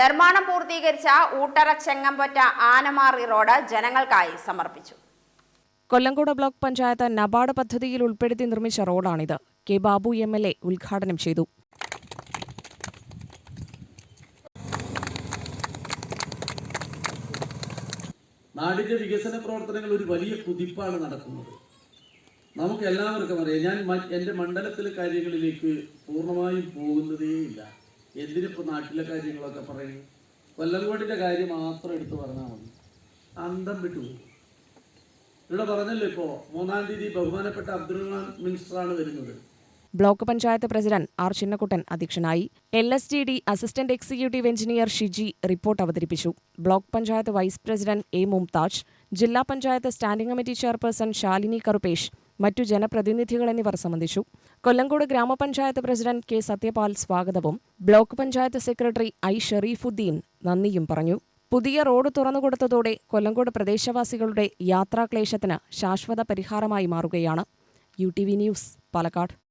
നിർമ്മാണം പൂർത്തീകരിച്ച ഊട്ടറ ചെങ്ങമ്പറ്റ ആനമാറി റോഡ് ജനങ്ങൾക്കായി സമർപ്പിച്ചു. കൊല്ലങ്കോട് ബ്ലോക്ക് പഞ്ചായത്ത് നബാർഡ് പദ്ധതിയിൽ ഉൾപ്പെടുത്തി നിർമ്മിച്ച റോഡാണിത്. K Babu M L A ഉദ്ഘാടനം ചെയ്തു. നാടിന്റെ വികസന പ്രവർത്തനങ്ങൾ ഒരു വലിയ കുതിപ്പാണ് നടക്കുന്നത്. നമുക്ക് എല്ലാവർക്കും അറിയാം ഞാൻ എന്റെ മണ്ഡലത്തിലെ കാര്യങ്ങളിലേക്ക് പൂർണമായും പോകുന്നതേയില്ല. എന്തിനിപ്പോൾ നാട്ടിലെ കാര്യങ്ങളൊക്കെ പറയുന്നു കൊല്ലങ്കോടിന്റെ കാര്യം മാത്രം എടുത്തു പറഞ്ഞാൽ മതി. അന്തം വിട്ടുപോകും ഇവിടെ പറഞ്ഞല്ലോ ഇപ്പോൾ മൂന്നാം തീയതി ബഹുമാനപ്പെട്ട അബ്ദുൾ മിനിസ്റ്ററാണ് വരുന്നത്. Block panchayat president R Chinnakuttan അധ്യക്ഷനായി. L S D D assistant executive engineer Shiji report അവതരിപ്പിച്ചു. Block panchayat vice president A Mumtaj ജില്ലാ panchayat standing committee chairperson Shalini Karupesh മറ്റു ജനപ്രതിനിധികൾ എന്നിവർ സംബന്ധിച്ചു. കൊല്ലങ്കോട് ഗ്രാമപഞ്ചായത്ത് പ്രസിഡന്റ് കെ സത്യപാൽ സ്വാഗതവും block panchayat secretary I Sherifuddin നന്ദിയും പറഞ്ഞു. പുതിയ റോഡ് തുറന്നുകൊടുത്തതോടെ കൊല്ലങ്കോട് പ്രദേശവാസികളുടെ യാത്രാക്ലേശത്തിന് ശാശ്വത പരിഹാരമായി മാറുകയാണ്. U T V news Palakkad.